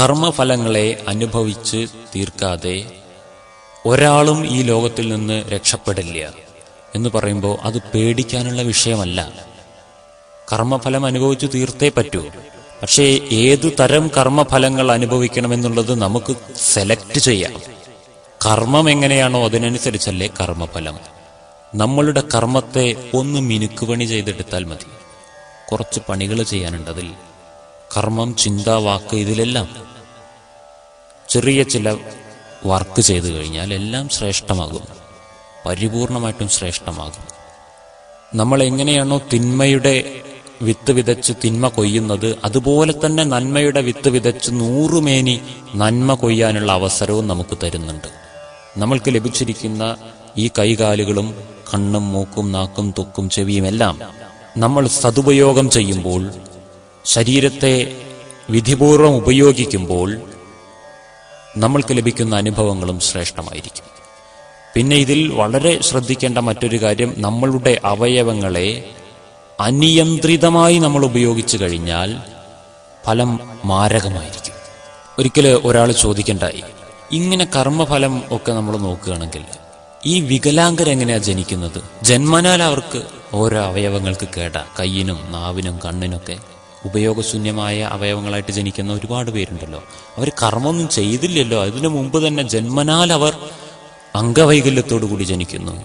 കർമ്മഫലങ്ങളെ അനുഭവിച്ച് തീർക്കാതെ ഒരാളും ഈ ലോകത്തിൽ നിന്ന് രക്ഷപ്പെടില്ല എന്ന് പറയുമ്പോൾ അത് പേടിക്കാനുള്ള വിഷയമല്ല. കർമ്മഫലം അനുഭവിച്ചു തീർത്തേ പറ്റൂ. പക്ഷേ ഏതു തരം കർമ്മഫലങ്ങൾ അനുഭവിക്കണമെന്നുള്ളത് നമുക്ക് സെലക്ട് ചെയ്യാം. കർമ്മം എങ്ങനെയാണോ അതിനനുസരിച്ചല്ലേ കർമ്മഫലം. നമ്മളുടെ കർമ്മത്തെ ഒന്ന് മിനുക്കുപണി ചെയ്തെടുത്താൽ മതി. കുറച്ച് പണികൾ ചെയ്യാനുണ്ടതിൽ. കർമ്മം ചിന്ത വാക്ക് ഇതിലെല്ലാം. ചെറിയ ചില വർക്ക് ചെയ്തു കഴിഞ്ഞാൽ എല്ലാം ശ്രേഷ്ഠമാകും. പരിപൂർണമായിട്ടും ശ്രേഷ്ഠമാകും. നമ്മൾ എങ്ങനെയാണോ തിന്മയുടെ വിത്ത് വിതച്ച് തിന്മ കൊയ്യുന്നത് അതുപോലെ തന്നെ നന്മയുടെ വിത്ത് വിതച്ച് നൂറുമേനി നന്മ കൊയ്യാനുള്ള അവസരവും നമുക്ക് തരുന്നുണ്ട്. നമ്മൾക്ക് ലഭിച്ചിരിക്കുന്ന ഈ കൈകാലുകളും കണ്ണും മൂക്കും നാക്കും തൊക്കും ചെവിയും എല്ലാം നമ്മൾ സതുപയോഗം ചെയ്യുമ്പോൾ ശരീരത്തെ വിധിപൂർവം ഉപയോഗിക്കുമ്പോൾ നമ്മൾക്ക് ലഭിക്കുന്ന അനുഭവങ്ങളും ശ്രേഷ്ഠമായിരിക്കും. പിന്നെ ഇതിൽ വളരെ ശ്രദ്ധിക്കേണ്ട മറ്റൊരു കാര്യം നമ്മളുടെ അവയവങ്ങളെ അനിയന്ത്രിതമായി നമ്മൾ ഉപയോഗിച്ചു കഴിഞ്ഞാൽ ഫലം മാരകമായിരിക്കും. ഒരിക്കൽ ഒരാൾ ചോദിക്കണ്ടായി ഇങ്ങനെ കർമ്മഫലം ഒക്കെ നമ്മൾ നോക്കുകയാണെങ്കിൽ ഈ വികലാംഗരെങ്ങനെയാ ജനിക്കുന്നത്? ജന്മനാൽ അവർക്ക് ഓരോ അവയവങ്ങൾക്ക് കേട കയ്യിനും നാവിനും കണ്ണിനൊക്കെ ഉപയോഗശൂന്യമായ അവയവങ്ങളായിട്ട് ജനിക്കുന്ന ഒരുപാട് പേരുണ്ടല്ലോ. അവർ കർമ്മമൊന്നും ചെയ്തില്ലല്ലോ. അതിനു മുമ്പ് തന്നെ ജന്മനാൽ അവർ അംഗവൈകല്യത്തോടു കൂടി ജനിക്കുന്നു.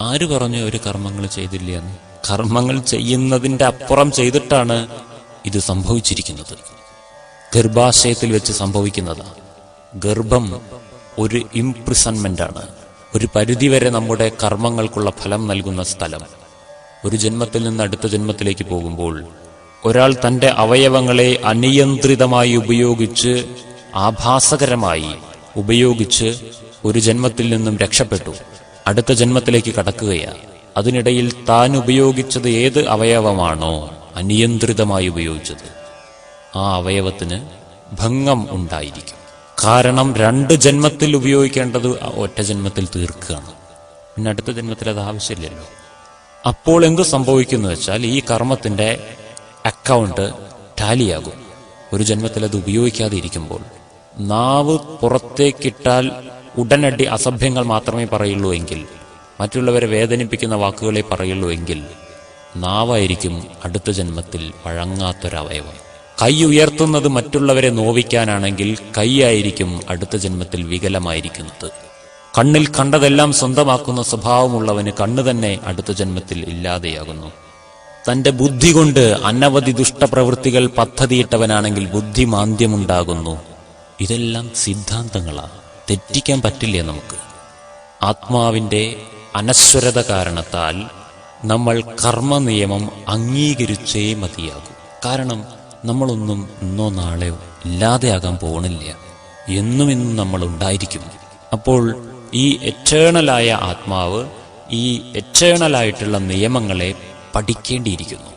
ആര് പറഞ്ഞു അവർ കർമ്മങ്ങൾ ചെയ്തില്ല എന്ന്? കർമ്മങ്ങൾ ചെയ്യുന്നതിന്റെ അപ്പുറം ചെയ്തിട്ടാണ് ഇത് സംഭവിച്ചിരിക്കുന്നത്. ഗർഭാശയത്തിൽ വെച്ച് സംഭവിക്കുന്നതാണ് ഗർഭം ഒരു ഇംപ്രിസൺമെന്റ് ആണ് ഒരു പരിധിവരെ നമ്മുടെ കർമ്മങ്ങൾക്കുള്ള ഫലം നൽകുന്ന സ്ഥലം. ഒരു ജന്മത്തിൽ നിന്ന് അടുത്ത ജന്മത്തിലേക്ക് പോകുമ്പോൾ ഒരാൾ തന്റെ അവയവങ്ങളെ അനിയന്ത്രിതമായി ഉപയോഗിച്ച് ആഭാസകരമായി ഉപയോഗിച്ച് ഒരു ജന്മത്തിൽ നിന്നും രക്ഷപ്പെട്ടു. അടുത്ത ജന്മത്തിലേക്ക് കടക്കുകയാണ്. അതിനിടയിൽ താൻ ഉപയോഗിച്ചത് ഏത് അവയവമാണോ അനിയന്ത്രിതമായി ഉപയോഗിച്ചത്. ആ അവയവത്തിന് ഭംഗം ഉണ്ടായിരിക്കും. കാരണം രണ്ട് ജന്മത്തിൽ ഉപയോഗിക്കേണ്ടത് ഒറ്റ ജന്മത്തിൽ തീർക്കുകയാണ്. പിന്നെ അടുത്ത ജന്മത്തിൽ അത് ആവശ്യമില്ലല്ലോ. അപ്പോൾ എന്ത് സംഭവിക്കുന്നു വെച്ചാൽ ഈ കർമ്മത്തിന്റെ അക്കൗണ്ട് ടാലിയാകും. ഒരു ജന്മത്തിൽ അത് ഉപയോഗിക്കാതെ ഇരിക്കുമ്പോൾ നാവ് പുറത്തേക്കിട്ടാൽ ഉടനടി അസഭ്യങ്ങൾ മാത്രമേ പറയുള്ളൂ എങ്കിൽ മറ്റുള്ളവരെ വേദനിപ്പിക്കുന്ന വാക്കുകളെ പറയുള്ളൂ എങ്കിൽ നാവായിരിക്കും അടുത്ത ജന്മത്തിൽ വഴങ്ങാത്തൊരവയവം. കൈ ഉയർത്തുന്നത് മറ്റുള്ളവരെ നോവിക്കാനാണെങ്കിൽ കൈയായിരിക്കും അടുത്ത ജന്മത്തിൽ വികലമായിരിക്കുന്നത്. കണ്ണിൽ കണ്ടതെല്ലാം സ്വന്തമാക്കുന്ന സ്വഭാവമുള്ളവന് കണ്ണ് തന്നെ അടുത്ത ജന്മത്തിൽ ഇല്ലാതെയാകുന്നു. തന്റെ ബുദ്ധി കൊണ്ട് അനവധി ദുഷ്ടപ്രവൃത്തികൾ പദ്ധതിയിട്ടവനാണെങ്കിൽ ബുദ്ധിമാന്ദ്യമുണ്ടാകുന്നു. ഇതെല്ലാം സിദ്ധാന്തങ്ങളാണ് തെറ്റിക്കാൻ പറ്റില്ല നമുക്ക്? ആത്മാവിന്റെ അനശ്വരത കാരണത്താൽ നമ്മൾ കർമ്മനിയമം അംഗീകരിച്ചേ മതിയാകും. കാരണം നമ്മളൊന്നും ഇന്നോ നാളെയോ ഇല്ലാതെയാകാൻ പോകണില്ല എന്നും ഇന്നും നമ്മൾ ഉണ്ടായിരിക്കും അപ്പോൾ ഈ എറ്റേണലായ ആത്മാവ് ഈ എറ്റേണലായിട്ടുള്ള നിയമങ്ങളെ പഠിക്കേണ്ടിയിരിക്കുന്നു.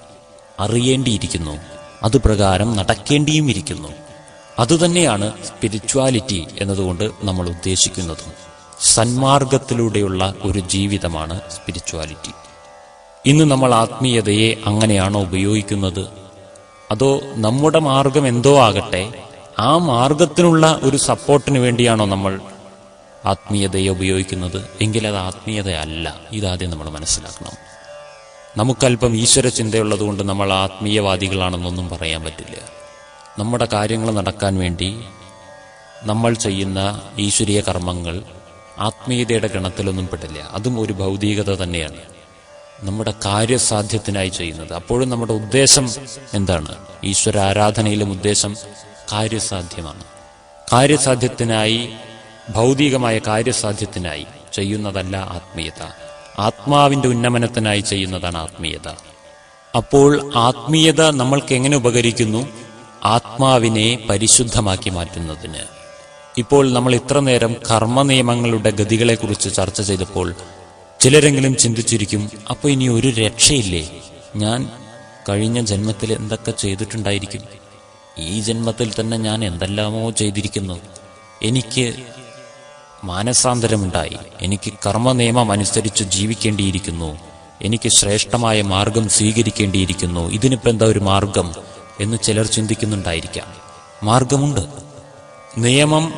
അറിയേണ്ടിയിരിക്കുന്നു. അതുപ്രകാരം നടക്കേണ്ടിയും ഇരിക്കുന്നു. അതുതന്നെയാണ് സ്പിരിച്വാലിറ്റി എന്നതുകൊണ്ട് നമ്മൾ ഉദ്ദേശിക്കുന്നതും. സന്മാർഗത്തിലൂടെയുള്ള ഒരു ജീവിതമാണ് സ്പിരിച്വാലിറ്റി ഇന്ന് നമ്മൾ ആത്മീയതയെ അങ്ങനെയാണോ ഉപയോഗിക്കുന്നത്? അതോ നമ്മുടെ മാർഗം എന്തോ ആകട്ടെ ആ മാർഗത്തിനുള്ള ഒരു സപ്പോർട്ടിന് വേണ്ടിയാണോ നമ്മൾ ആത്മീയതയെ ഉപയോഗിക്കുന്നത്? എങ്കിൽ അത് ആത്മീയതയല്ല. ഇതാദ്യം നമ്മൾ മനസ്സിലാക്കണം. നമുക്കല്പം ഈശ്വര ചിന്തയുള്ളതുകൊണ്ട് നമ്മൾ ആത്മീയവാദികളാണെന്നൊന്നും പറയാൻ പറ്റില്ല. നമ്മുടെ കാര്യങ്ങൾ നടക്കാൻ വേണ്ടി നമ്മൾ ചെയ്യുന്ന ഈശ്വരീയ കർമ്മങ്ങൾ ആത്മീയതയുടെ ഗണത്തിലൊന്നും പെടില്ല. അതും ഒരു ഭൗതികത തന്നെയാണ്. നമ്മുടെ കാര്യസാധ്യത്തിനായി ചെയ്യുന്നത്. അപ്പോഴും നമ്മുടെ ഉദ്ദേശം എന്താണ്? ഈശ്വര ആരാധനയിലും ഉദ്ദേശം കാര്യസാധ്യമാണ്. കാര്യസാധ്യത്തിനായി ഭൗതികമായ കാര്യസാധ്യത്തിനായി ചെയ്യുന്നതല്ല ആത്മീയത. ആത്മാവിന്റെ ഉന്നമനത്തിനായി ചെയ്യുന്നതാണ് ആത്മീയത. അപ്പോൾ ആത്മീയത നമ്മൾക്ക് എങ്ങനെ ഉപകരിക്കുന്നു? ആത്മാവിനെ പരിശുദ്ധമാക്കി മാറ്റുന്നതിന്. ഇപ്പോൾ നമ്മൾ ഇത്ര നേരം കർമ്മ നിയമങ്ങളുടെ ഗതികളെക്കുറിച്ച് ചർച്ച ചെയ്തപ്പോൾ ചിലരെങ്കിലും ചിന്തിച്ചിരിക്കും അപ്പോൾ ഇനി ഒരു രക്ഷയില്ലേ? ഞാൻ കഴിഞ്ഞ ജന്മത്തിൽ എന്തൊക്കെ ചെയ്തിട്ടുണ്ടായിരിക്കും? ഈ ജന്മത്തിൽ തന്നെ ഞാൻ എന്തെല്ലാമോ ചെയ്തിരിക്കുന്നു. എനിക്ക് മാനസാന്തരമുണ്ടായി. എനിക്ക് കർമ്മ നിയമം അനുസരിച്ച് ജീവിക്കേണ്ടിയിരിക്കുന്നു. എനിക്ക് ശ്രേഷ്ഠമായ മാർഗം സ്വീകരിക്കേണ്ടിയിരിക്കുന്നു. ഇതിനിപ്പോൾ എന്താ ഒരു മാർഗം എന്ന് ചിലർ ചിന്തിക്കുന്നുണ്ടായിരിക്കാം. മാർഗമുണ്ട്. നിയമം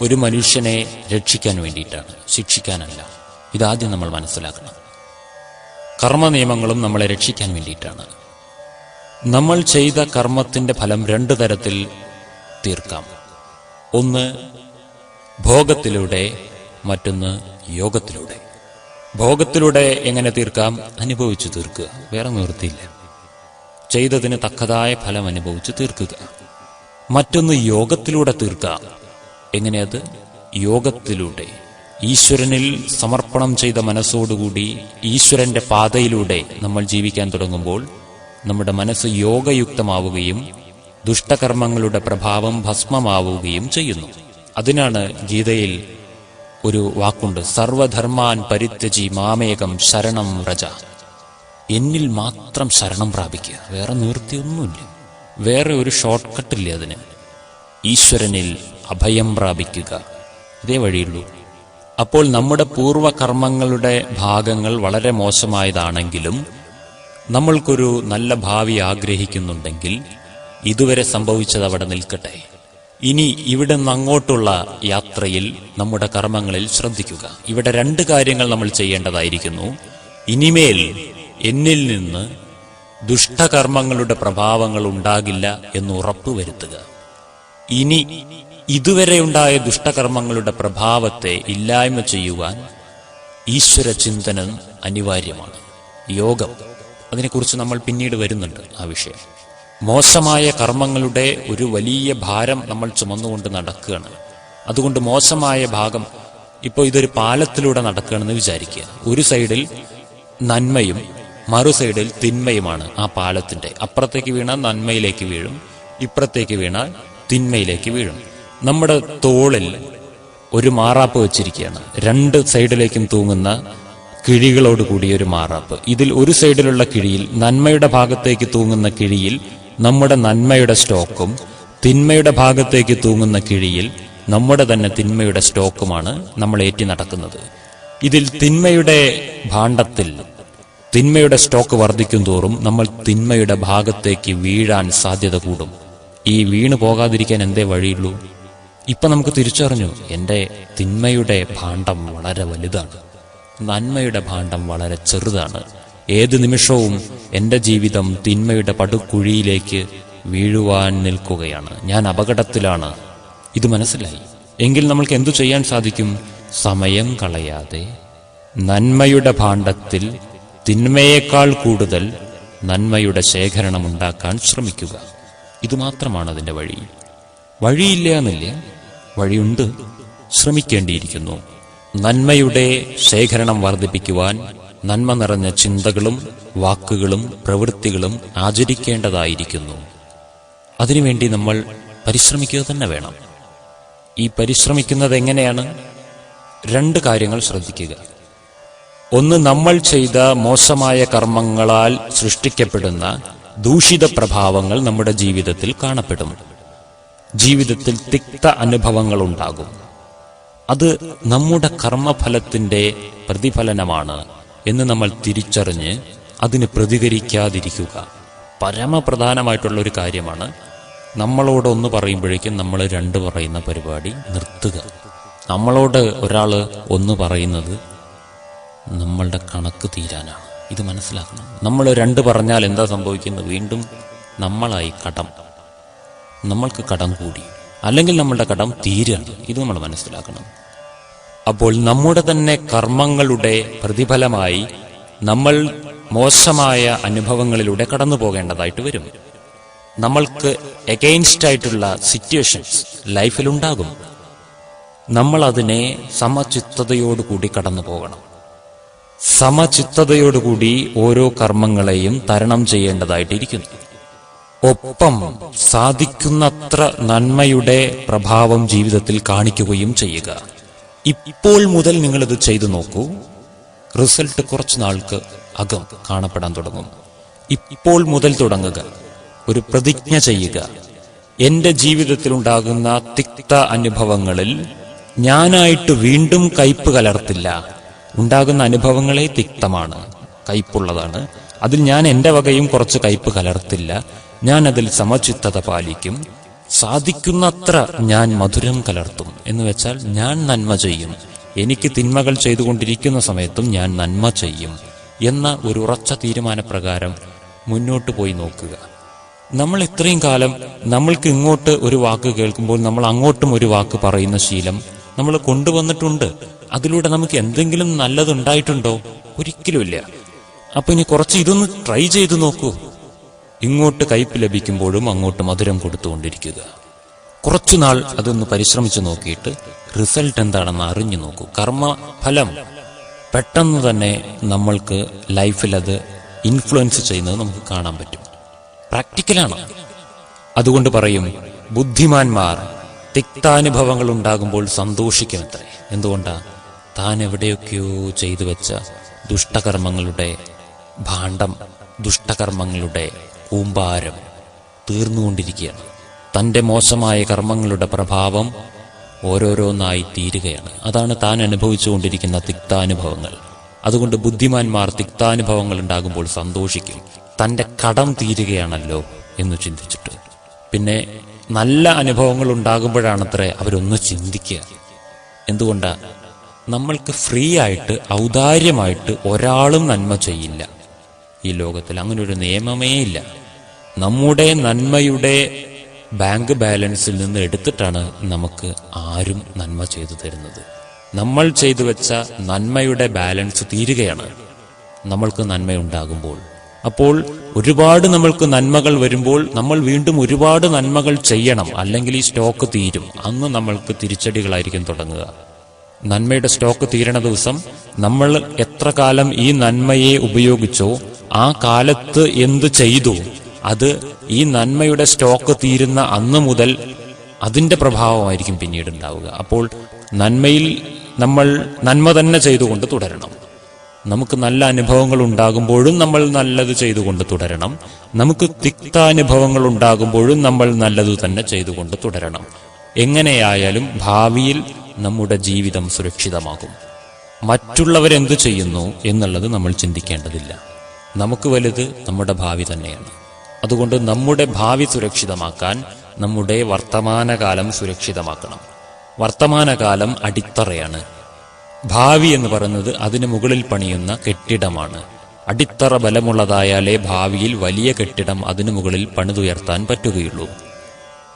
ഒരു മനുഷ്യനെ രക്ഷിക്കാൻ വേണ്ടിയിട്ടാണ്. ശിക്ഷിക്കാനല്ല. ഇതാദ്യം നമ്മൾ മനസ്സിലാക്കണം. കർമ്മ നിയമങ്ങളും നമ്മളെ രക്ഷിക്കാൻ വേണ്ടിയിട്ടാണ്. നമ്മൾ ചെയ്ത കർമ്മത്തിന്റെ ഫലം രണ്ട് തരത്തിൽ തീർക്കാം. ഒന്ന് ഭോഗത്തിലൂടെ മറ്റൊന്ന് യോഗത്തിലൂടെ. ഭോഗത്തിലൂടെ എങ്ങനെ തീർക്കാം? അനുഭവിച്ചു തീർക്കുക. വേറെ നിവൃത്തിയില്ല. ചെയ്തതിന് തക്കതായ ഫലം അനുഭവിച്ച് തീർക്കുക. മറ്റൊന്ന് യോഗത്തിലൂടെ തീർക്കാം എങ്ങനെയത് യോഗത്തിലൂടെ. ഈശ്വരനിൽ സമർപ്പണം ചെയ്ത മനസ്സോടുകൂടി ഈശ്വരന്റെ പാതയിലൂടെ നമ്മൾ ജീവിക്കാൻ തുടങ്ങുമ്പോൾ നമ്മുടെ മനസ്സ് യോഗയുക്തമാവുകയും ദുഷ്ടകർമ്മങ്ങളുടെ പ്രഭാവം ഭസ്മമാവുകയും ചെയ്യുന്നു. അതിനാണ് ഗീതയിൽ ഒരു വാക്കുണ്ട്. സർവധർമാൻ പരിത്യജി മാമേകം ശരണം വ്രജ. എന്നിൽ മാത്രം ശരണം പ്രാപിക്കുക. വേറെ നിവൃത്തിയൊന്നുമില്ല. വേറെ ഒരു ഷോർട്ട് കട്ടില്ല അതിന്? ഈശ്വരനിൽ അഭയം പ്രാപിക്കുക. ഇതേ വഴിയുള്ളൂ. അപ്പോൾ നമ്മുടെ പൂർവകർമ്മങ്ങളുടെ ഭാഗങ്ങൾ വളരെ മോശമായതാണെങ്കിലും നമ്മൾക്കൊരു നല്ല ഭാവി ആഗ്രഹിക്കുന്നുണ്ടെങ്കിൽ ഇതുവരെ സംഭവിച്ചത് അവിടെ നിൽക്കട്ടെ. ഇനി ഇവിടെ അങ്ങോട്ടുള്ള യാത്രയിൽ നമ്മുടെ കർമ്മങ്ങളിൽ ശ്രദ്ധിക്കുക. ഇവിടെ രണ്ട് കാര്യങ്ങൾ നമ്മൾ ചെയ്യേണ്ടതായിരിക്കുന്നു. ഇനിമേൽ എന്നിൽ നിന്ന് ദുഷ്ടകർമ്മങ്ങളുടെ പ്രഭാവങ്ങൾ ഉണ്ടാകില്ല എന്ന് ഉറപ്പുവരുത്തുക ഇനി ഇതുവരെ ഉണ്ടായ ദുഷ്ടകർമ്മങ്ങളുടെ പ്രഭാവത്തെ ഇല്ലായ്മ ചെയ്യുവാൻ ഈശ്വര ചിന്തനം അനിവാര്യമാണ്. യോഗം. അതിനെക്കുറിച്ച് നമ്മൾ പിന്നീട് വരുന്നുണ്ട് ആ വിഷയം. മോശമായ കർമ്മങ്ങളുടെ ഒരു വലിയ ഭാരം നമ്മൾ ചുമന്നുകൊണ്ട് നടക്കുകയാണ്. അതുകൊണ്ട് മോശമായ ഭാഗം ഇപ്പോൾ ഇതൊരു പാലത്തിലൂടെ നടക്കുകയാണെന്ന് വിചാരിക്കുക. ഒരു സൈഡിൽ നന്മയും മറു സൈഡിൽ തിന്മയുമാണ് ആ പാലത്തിന്റെ അപ്പുറത്തേക്ക് വീണാൽ നന്മയിലേക്ക് വീഴും ഇപ്പുറത്തേക്ക് വീണാൽ തിന്മയിലേക്ക് വീഴും. നമ്മുടെ തോളിൽ ഒരു മാറാപ്പ് വെച്ചിരിക്കുകയാണ്. രണ്ട് സൈഡിലേക്കും തൂങ്ങുന്ന കിഴികളോട് കൂടിയ ഒരു മാറാപ്പ്. ഇതിൽ ഒരു സൈഡിലുള്ള കിഴിയിൽ നന്മയുടെ ഭാഗത്തേക്ക് തൂങ്ങുന്ന കിഴിയിൽ നമ്മുടെ നന്മയുടെ സ്റ്റോക്കും തിന്മയുടെ ഭാഗത്തേക്ക് തൂങ്ങുന്ന കിഴിയിൽ നമ്മുടെ തന്നെ തിന്മയുടെ സ്റ്റോക്കുമാണ് നമ്മൾ ഏറ്റി നടക്കുന്നത്. ഇതിൽ തിന്മയുടെ ഭാണ്ഡത്തിൽ തിന്മയുടെ സ്റ്റോക്ക് വർദ്ധിക്കും തോറും നമ്മൾ തിന്മയുടെ ഭാഗത്തേക്ക് വീഴാൻ സാധ്യത കൂടും. ഈ വീണു പോകാതിരിക്കാൻ എന്തേ വഴിയുള്ളൂ? ഇപ്പൊ നമുക്ക് തിരിച്ചറിഞ്ഞു എന്റെ തിന്മയുടെ ഭാണ്ഡം വളരെ വലുതാണ്. നന്മയുടെ ഭാണ്ഡം വളരെ ചെറുതാണ്. ഏത് നിമിഷവും എന്റെ ജീവിതം തിന്മയുടെ പടുക്കുഴിയിലേക്ക് വീഴുവാൻ നിൽക്കുകയാണ്. ഞാൻ അപകടത്തിലാണ്. ഇത് മനസ്സിലായി. എങ്കിൽ നമ്മൾക്ക് എന്തു ചെയ്യാൻ സാധിക്കും? സമയം കളയാതെ. നന്മയുടെ ഭാണ്ഡത്തിൽ തിന്മയേക്കാൾ കൂടുതൽ നന്മയുടെ ശേഖരണം ഉണ്ടാക്കാൻ ശ്രമിക്കുക. ഇതുമാത്രമാണ് അതിന്റെ വഴി. വഴിയില്ല എന്നില്ല? വഴിയുണ്ട്. ശ്രമിക്കേണ്ടിയിരിക്കുന്നു. നന്മയുടെ ശേഖരണം വർദ്ധിപ്പിക്കുവാൻ നന്മ നിറഞ്ഞ ചിന്തകളും വാക്കുകളും പ്രവൃത്തികളും ആചരിക്കേണ്ടതായിരിക്കുന്നു. അതിനുവേണ്ടി നമ്മൾ പരിശ്രമിക്കുക തന്നെ വേണം. ഈ പരിശ്രമിക്കുന്നത് എങ്ങനെയാണ്? രണ്ട് കാര്യങ്ങൾ ശ്രദ്ധിക്കുക. ഒന്ന് നമ്മൾ ചെയ്ത മോശമായ കർമ്മങ്ങളാൽ സൃഷ്ടിക്കപ്പെടുന്ന ദൂഷിത പ്രഭാവങ്ങൾ നമ്മുടെ ജീവിതത്തിൽ കാണപ്പെടും. ജീവിതത്തിൽ തിക്ത അനുഭവങ്ങൾ ഉണ്ടാകും. അത് നമ്മുടെ കർമ്മഫലത്തിന്റെ പ്രതിഫലനമാണ്. എന്ന് നമ്മൾ തിരിച്ചറിഞ്ഞ് അതിന് പ്രതികരിക്കാതിരിക്കുക. പരമപ്രധാനമായിട്ടുള്ള ഒരു കാര്യമാണ് നമ്മളോട് ഒന്ന് പറയുമ്പോഴേക്കും നമ്മൾ രണ്ട് പറയുന്ന പരിപാടി നിർത്തുക. നമ്മളോട് ഒരാൾ ഒന്ന് പറയുന്നത് നമ്മളുടെ കണക്ക് തീരാനാണ്. ഇത് മനസ്സിലാക്കണം. നമ്മൾ രണ്ട് പറഞ്ഞാൽ എന്താ സംഭവിക്കുന്നത്? വീണ്ടും നമ്മളായി കടം. നമ്മൾക്ക് കടം കൂടി. അല്ലെങ്കിൽ നമ്മളുടെ കടം തീരുകയാണ് ഇത് നമ്മൾ മനസ്സിലാക്കണം. അപ്പോൾ നമ്മുടെ തന്നെ കർമ്മങ്ങളുടെ പ്രതിഫലമായി നമ്മൾ മോശമായ അനുഭവങ്ങളിലൂടെ കടന്നു പോകേണ്ടതായിട്ട് വരും. നമ്മൾക്ക് എഗെയിൻസ്റ്റ് ആയിട്ടുള്ള സിറ്റുവേഷൻസ് ലൈഫിലുണ്ടാകും. നമ്മൾ അതിനെ സമചിത്തതയോടുകൂടി കടന്നു പോകണം. സമചിത്തതയോടുകൂടി ഓരോ കർമ്മങ്ങളെയും തരണം ചെയ്യേണ്ടതായിട്ടിരിക്കുന്നു. ഒപ്പം സാധിക്കുന്നത്ര നന്മയുടെ പ്രഭാവം ജീവിതത്തിൽ കാണിക്കുകയും ചെയ്യുക. ഇപ്പോൾ മുതൽ നിങ്ങളിത് ചെയ്തു നോക്കൂ. റിസൾട്ട് കുറച്ച് നാൾക്ക് അകം കാണപ്പെടാൻ തുടങ്ങും. ഇപ്പോൾ മുതൽ തുടങ്ങുക. ഒരു പ്രതിജ്ഞ ചെയ്യുക. എന്റെ ജീവിതത്തിലുണ്ടാകുന്ന തിക്ത അനുഭവങ്ങളിൽ ഞാനായിട്ട് വീണ്ടും കയ്പ് കലർത്തില്ല. ഉണ്ടാകുന്ന അനുഭവങ്ങളെ തിക്തമാണ്. കയ്പുള്ളതാണ്. അതിൽ ഞാൻ എന്റെ വകയും കുറച്ച് കയ്പ് കലർത്തില്ല. ഞാൻ അതിൽ സമചിത്തത പാലിക്കും. സാധിക്കുന്നത്ര ഞാൻ മധുരം കലർത്തും. എന്ന് വെച്ചാൽ ഞാൻ നന്മ ചെയ്യും. എനിക്ക് തിന്മകൾ ചെയ്തുകൊണ്ടിരിക്കുന്ന സമയത്തും ഞാൻ നന്മ ചെയ്യും. എന്ന ഒരു ഉറച്ച തീരുമാനപ്രകാരം മുന്നോട്ട് പോയി നോക്കുക. നമ്മൾ ഇത്രയും കാലം നമ്മൾക്ക് ഇങ്ങോട്ട് ഒരു വാക്ക് കേൾക്കുമ്പോൾ നമ്മൾ അങ്ങോട്ടും ഒരു വാക്ക് പറയുന്ന ശീലം നമ്മൾ കൊണ്ടുവന്നിട്ടുണ്ട്. അതിലൂടെ നമുക്ക് എന്തെങ്കിലും നല്ലതുണ്ടായിട്ടുണ്ടോ? ഒരിക്കലുമില്ല. അപ്പൊ ഇനി കുറച്ച് ഇതൊന്ന് ട്രൈ ചെയ്തു നോക്കൂ. ഇങ്ങോട്ട് കയ്പ് ലഭിക്കുമ്പോഴും അങ്ങോട്ട് മധുരം കൊടുത്തുകൊണ്ടിരിക്കുക. കുറച്ചുനാൾ അതൊന്ന് പരിശ്രമിച്ചു നോക്കിയിട്ട് റിസൾട്ട് എന്താണെന്ന് അറിഞ്ഞു നോക്കൂ. കർമ്മ ഫലം. പെട്ടെന്ന് തന്നെ നമ്മൾക്ക് ലൈഫിൽ അത് ഇൻഫ്ലുവൻസ് ചെയ്യുന്നത് നമുക്ക് കാണാൻ പറ്റും. പ്രാക്ടിക്കലാണ്. അതുകൊണ്ട് പറയും ബുദ്ധിമാന്മാർ തിക്താനുഭവങ്ങൾ ഉണ്ടാകുമ്പോൾ സന്തോഷിക്കുമത്രേ എന്തുകൊണ്ടാ? താൻ എവിടെയൊക്കെയോ ചെയ്തു വെച്ച ദുഷ്ടകർമ്മങ്ങളുടെ ഭാണ്ഡം ദുഷ്ടകർമ്മങ്ങളുടെ കൂമ്പാരം തീർന്നുകൊണ്ടിരിക്കുകയാണ്. തന്റെ മോശമായ കർമ്മങ്ങളുടെ പ്രഭാവം ഓരോരോന്നായി തീരുകയാണ്. അതാണ് താൻ അനുഭവിച്ചുകൊണ്ടിരിക്കുന്ന തിക്താനുഭവങ്ങൾ. അതുകൊണ്ട് ബുദ്ധിമാന്മാർ തിക്താനുഭവങ്ങൾ ഉണ്ടാകുമ്പോൾ സന്തോഷിക്കും. തന്റെ കടം തീരുകയാണല്ലോ എന്ന് ചിന്തിച്ചിട്ട്. പിന്നെ നല്ല അനുഭവങ്ങൾ ഉണ്ടാകുമ്പോഴാണത്രേ അവരൊന്ന് ചിന്തിക്കുക. എന്തുകൊണ്ടാണ് നമ്മൾക്ക് ഫ്രീ ആയിട്ട് ഔദാര്യമായിട്ട് ഒരാളും നന്മ ചെയ്യില്ല. ഈ ലോകത്തിൽ അങ്ങനെ ഒരു നിയമമേ ഇല്ല. നമ്മുടെ നന്മയുടെ ബാങ്ക് ബാലൻസിൽ നിന്ന് എടുത്തിട്ടാണ് നമുക്ക് ആരും നന്മ ചെയ്തു തരുന്നത്. നമ്മൾ ചെയ്തു വെച്ച നന്മയുടെ ബാലൻസ് തീരുകയാണ്. നമ്മൾക്ക് നന്മയുണ്ടാകുമ്പോൾ. അപ്പോൾ ഒരുപാട് നമ്മൾക്ക് നന്മകൾ വരുമ്പോൾ നമ്മൾ വീണ്ടും ഒരുപാട് നന്മകൾ ചെയ്യണം. അല്ലെങ്കിൽ ഈ സ്റ്റോക്ക് തീരും. അന്ന് നമ്മൾക്ക് തിരിച്ചടികളായിരിക്കും തുടങ്ങുക. നന്മയുടെ സ്റ്റോക്ക് തീരണ ദിവസം നമ്മൾ എത്ര കാലം ഈ നന്മയെ ഉപയോഗിച്ചോ ആ കാലത്ത് എന്ത് ചെയ്തു അത് ഈ നന്മയുടെ സ്റ്റോക്ക് തീരുന്ന അന്ന് മുതൽ അതിന്റെ പ്രഭാവമായിരിക്കും പിന്നീട് ഉണ്ടാവുക. അപ്പോൾ നന്മയിൽ നമ്മൾ നന്മ തന്നെ ചെയ്തുകൊണ്ട് തുടരണം. നമുക്ക് നല്ല അനുഭവങ്ങൾ ഉണ്ടാകുമ്പോഴും നമ്മൾ നല്ലത് ചെയ്തുകൊണ്ട് തുടരണം. നമുക്ക് തിക്താനുഭവങ്ങൾ ഉണ്ടാകുമ്പോഴും നമ്മൾ നല്ലത് തന്നെ ചെയ്തുകൊണ്ട് തുടരണം. എങ്ങനെയായാലും ഭാവിയിൽ നമ്മുടെ ജീവിതം സുരക്ഷിതമാകും. മറ്റുള്ളവരെന്തു ചെയ്യുന്നു എന്നുള്ളത് നമ്മൾ ചിന്തിക്കേണ്ടതില്ല. നമുക്ക് വലുത് നമ്മുടെ ഭാവി തന്നെയാണ്. അതുകൊണ്ട് നമ്മുടെ ഭാവി സുരക്ഷിതമാക്കാൻ നമ്മുടെ വർത്തമാനകാലം സുരക്ഷിതമാക്കണം. വർത്തമാനകാലം അടിത്തറയാണ്. ഭാവി എന്ന് പറയുന്നത് അതിന് മുകളിൽ പണിയുന്ന കെട്ടിടമാണ്. അടിത്തറ ബലമുള്ളതായാലേ ഭാവിയിൽ വലിയ കെട്ടിടം അതിനു മുകളിൽ പണിതുയർത്താൻ പറ്റുകയുള്ളൂ.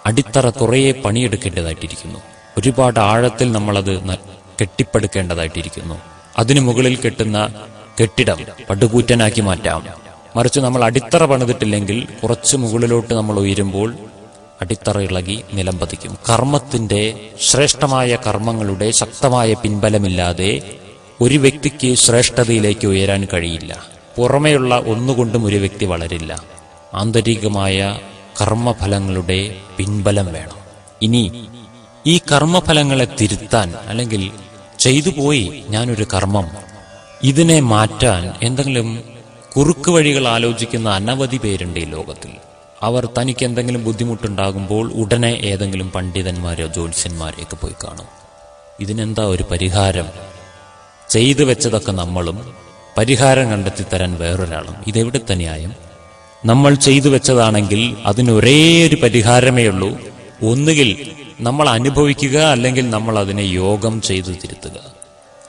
അടിത്തറ കുറേ പണിയെടുക്കേണ്ടതായിട്ടിരിക്കുന്നു. ഒരുപാട് ആഴത്തിൽ നമ്മളത് കെട്ടിപ്പടുക്കേണ്ടതായിട്ടിരിക്കുന്നു. അതിനു മുകളിൽ കെട്ടുന്ന കെട്ടിടം പടുകൂറ്റനാക്കി മാറ്റാം. മറിച്ച് നമ്മൾ അടിത്തറ പണിതിട്ടില്ലെങ്കിൽ കുറച്ച് മുകളിലോട്ട് നമ്മൾ ഉയരുമ്പോൾ അടിത്തറ ഇളകി നിലം പതിക്കും കർമ്മത്തിന്റെ ശ്രേഷ്ഠമായ കർമ്മങ്ങളുടെ ശക്തമായ പിൻബലമില്ലാതെ ഒരു വ്യക്തിക്ക് ശ്രേഷ്ഠതയിലേക്ക് ഉയരാൻ കഴിയില്ല. പുറമെയുള്ള ഒന്നുകൊണ്ടും ഒരു വ്യക്തി വളരില്ല. ആന്തരികമായ കർമ്മഫലങ്ങളുടെ പിൻബലം വേണം. ഇനി ഈ കർമ്മഫലങ്ങളെ തിരുത്താൻ അല്ലെങ്കിൽ ചെയ്തു പോയി ഞാനൊരു കർമ്മം ഇതിനെ മാറ്റാൻ എന്തെങ്കിലും കുറുക്ക് വഴികൾ ആലോചിക്കുന്ന അനവധി പേരുണ്ട് ഈ ലോകത്തിൽ. അവർ തനിക്ക് എന്തെങ്കിലും ബുദ്ധിമുട്ടുണ്ടാകുമ്പോൾ ഉടനെ ഏതെങ്കിലും പണ്ഡിതന്മാരോ ജ്യോത്സ്യന്മാരെയൊക്കെ പോയി കാണും. ഇതിനെന്താ ഒരു പരിഹാരം? ചെയ്തു വെച്ചതൊക്കെ നമ്മളും പരിഹാരം കണ്ടെത്തി തരാൻ വേറൊരാളും. ഇതെവിടെ ന്യായം? നമ്മൾ ചെയ്തു വെച്ചതാണെങ്കിൽ അതിനൊരേ ഒരു പരിഹാരമേ ഉള്ളൂ. ഒന്നുകിൽ നമ്മൾ അനുഭവിക്കുക അല്ലെങ്കിൽ നമ്മൾ അതിനെ യോഗം ചെയ്തു തിരുത്തുക.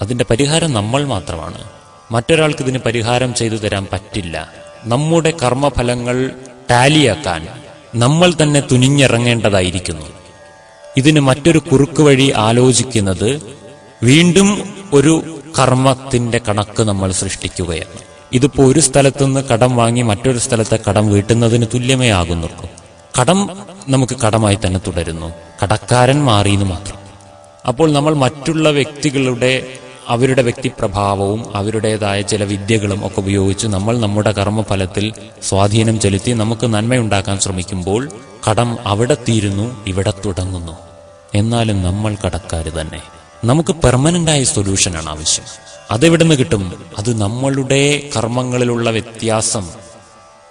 അതിന്റെ പരിഹാരം നമ്മൾ മാത്രമാണ്. മറ്റൊരാൾക്ക് ഇതിന് പരിഹാരം ചെയ്തു തരാൻ പറ്റില്ല. നമ്മുടെ കർമ്മഫലങ്ങൾ ടാലിയാക്കാൻ നമ്മൾ തന്നെ തുനിഞ്ഞിറങ്ങേണ്ടതായിരിക്കുന്നു. ഇതിന് മറ്റൊരു കുറുക്ക് വഴി ആലോചിക്കുന്നത് വീണ്ടും ഒരു കർമ്മത്തിന്റെ കണക്ക് നമ്മൾ സൃഷ്ടിക്കുകയാണ്. ഇതിപ്പോ ഒരു സ്ഥലത്തുനിന്ന് കടം വാങ്ങി മറ്റൊരു സ്ഥലത്തെ കടം വീട്ടുന്നതിന് തുല്യമേ ആകുന്നുള്ളൂ കടം നമുക്ക് കടമായി തന്നെ തുടരുന്നു. കടക്കാരൻ മാറിയെന്ന് മാത്രം. അപ്പോൾ നമ്മൾ മറ്റുള്ള വ്യക്തികളുടെ അവരുടെ വ്യക്തിപ്രഭാവവും അവരുടേതായ ചില വിദ്യകളും ഒക്കെ ഉപയോഗിച്ച് നമ്മൾ നമ്മുടെ കർമ്മഫലത്തിൽ സ്വാധീനം ചെലുത്തി നമുക്ക് നന്മയുണ്ടാക്കാൻ ശ്രമിക്കുമ്പോൾ കടം അവിടെ തീരുന്നു ഇവിടെ തുടങ്ങുന്നു. എന്നാലും നമ്മൾ കടക്കാര് തന്നെ. നമുക്ക് പെർമനന്റായ സൊല്യൂഷനാണ് ആവശ്യം. അതെവിടുന്ന് കിട്ടും? അത് നമ്മളുടെ കർമ്മങ്ങളിലുള്ള വ്യത്യാസം.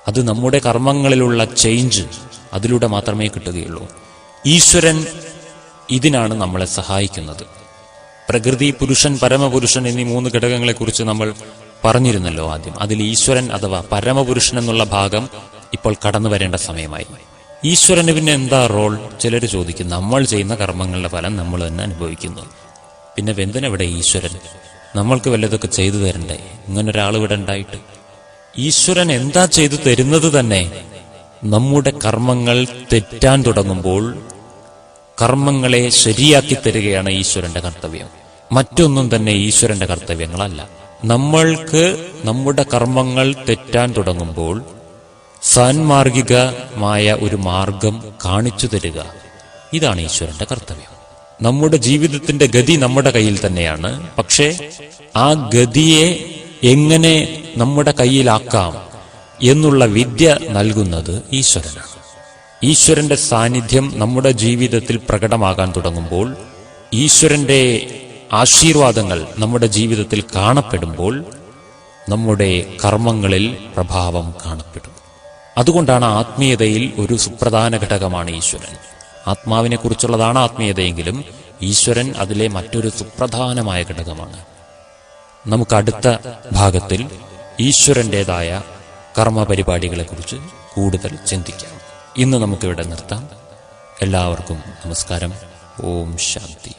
അത് നമ്മുടെ കർമ്മങ്ങളിലുള്ള ചേഞ്ച് അതിലൂടെ മാത്രമേ കിട്ടുകയുള്ളൂ. ഈശ്വരൻ ഇതിനാണ് നമ്മളെ സഹായിക്കുന്നത്. പ്രകൃതി പുരുഷൻ പരമപുരുഷൻ എന്നീ മൂന്ന് ഘടകങ്ങളെക്കുറിച്ച് നമ്മൾ പറഞ്ഞിരുന്നല്ലോ ആദ്യം. അതിൽ ഈശ്വരൻ അഥവാ പരമപുരുഷൻ എന്നുള്ള ഭാഗം ഇപ്പോൾ കടന്നു വരേണ്ട സമയമായി. ഈശ്വരന് പിന്നെ എന്താ റോൾ? ചിലർ ചോദിക്കും നമ്മൾ ചെയ്യുന്ന കർമ്മങ്ങളുടെ ഫലം നമ്മൾ തന്നെ അനുഭവിക്കുന്നു. പിന്നെ എന്തിനെവിടെ ഈശ്വരൻ? നമ്മൾക്ക് വല്ലതൊക്കെ ചെയ്തു തരണ്ടേ? ഇങ്ങനെ ഒരാൾ ഇവിടെ ഉണ്ടായിട്ട്. ഈശ്വരൻ എന്താ ചെയ്തു തരുന്നത് തന്നെ? നമ്മുടെ കർമ്മങ്ങൾ തെറ്റാൻ തുടങ്ങുമ്പോൾ കർമ്മങ്ങളെ ശരിയാക്കി തരികയാണ് ഈശ്വരന്റെ കർത്തവ്യം. മറ്റൊന്നും തന്നെ ഈശ്വരന്റെ കർത്തവ്യങ്ങളല്ല. നമ്മൾക്ക് നമ്മുടെ കർമ്മങ്ങൾ തെറ്റാൻ തുടങ്ങുമ്പോൾ സാൻമാർഗികമായ ഒരു മാർഗം കാണിച്ചു തരിക. ഇതാണ് ഈശ്വരന്റെ കർത്തവ്യം. നമ്മുടെ ജീവിതത്തിന്റെ ഗതി നമ്മുടെ കയ്യിൽ തന്നെയാണ്. പക്ഷേ ആ ഗതിയെ എങ്ങനെ നമ്മുടെ കയ്യിലാക്കാം എന്നുള്ള വിദ്യ നൽകുന്നത് ഈശ്വരനാണ്. ഈശ്വരന്റെ സാന്നിധ്യം നമ്മുടെ ജീവിതത്തിൽ പ്രകടമാകാൻ തുടങ്ങുമ്പോൾ ഈശ്വരന്റെ ആശീർവാദങ്ങൾ നമ്മുടെ ജീവിതത്തിൽ കാണപ്പെടുമ്പോൾ നമ്മുടെ കർമ്മങ്ങളിൽ പ്രഭാവം കാണപ്പെടും. അതുകൊണ്ടാണ് ആത്മീയതയിൽ ഒരു സുപ്രധാന ഘടകമാണ് ഈശ്വരൻ. ആത്മാവിനെ കുറിച്ചുള്ളതാണ് ആത്മീയതയെങ്കിലും ഈശ്വരൻ അതിലെ മറ്റൊരു സുപ്രധാനമായ ഘടകമാണ്. നമുക്ക് അടുത്ത ഭാഗത്തിൽ ഈശ്വരന്റെതായ കർമ്മപരിപാടികളെക്കുറിച്ച് കൂടുതൽ ചിന്തിക്കാം. ഇന്ന് നമുക്കിവിടെ നിർത്താം. എല്ലാവർക്കും നമസ്കാരം. ഓം ശാന്തി.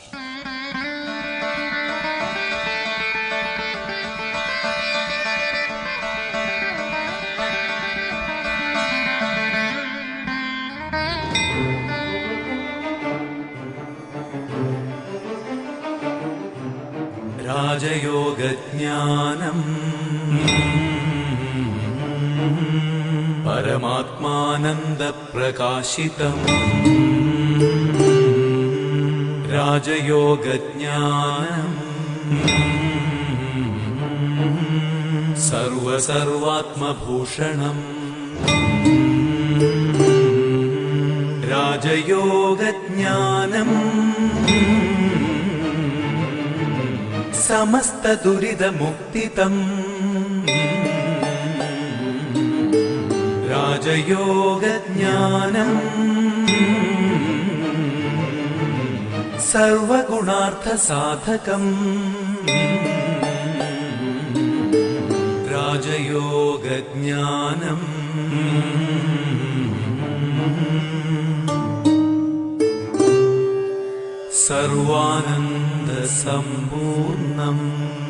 राजयोगज्ञानम्। परमात्मानन्दप्रकाशितम्। राजयोगज्ञानम्। सर्वसर्वात्मभूषणम्। राजयोगज्ञानम्। समस्तदुरिदमुक्तितम् राजयोगज्ञानम्। सर्वगुणार्थसाधकम्। राजयोगज्ञानम्। सर्वानन्दसम्पूर्णम्।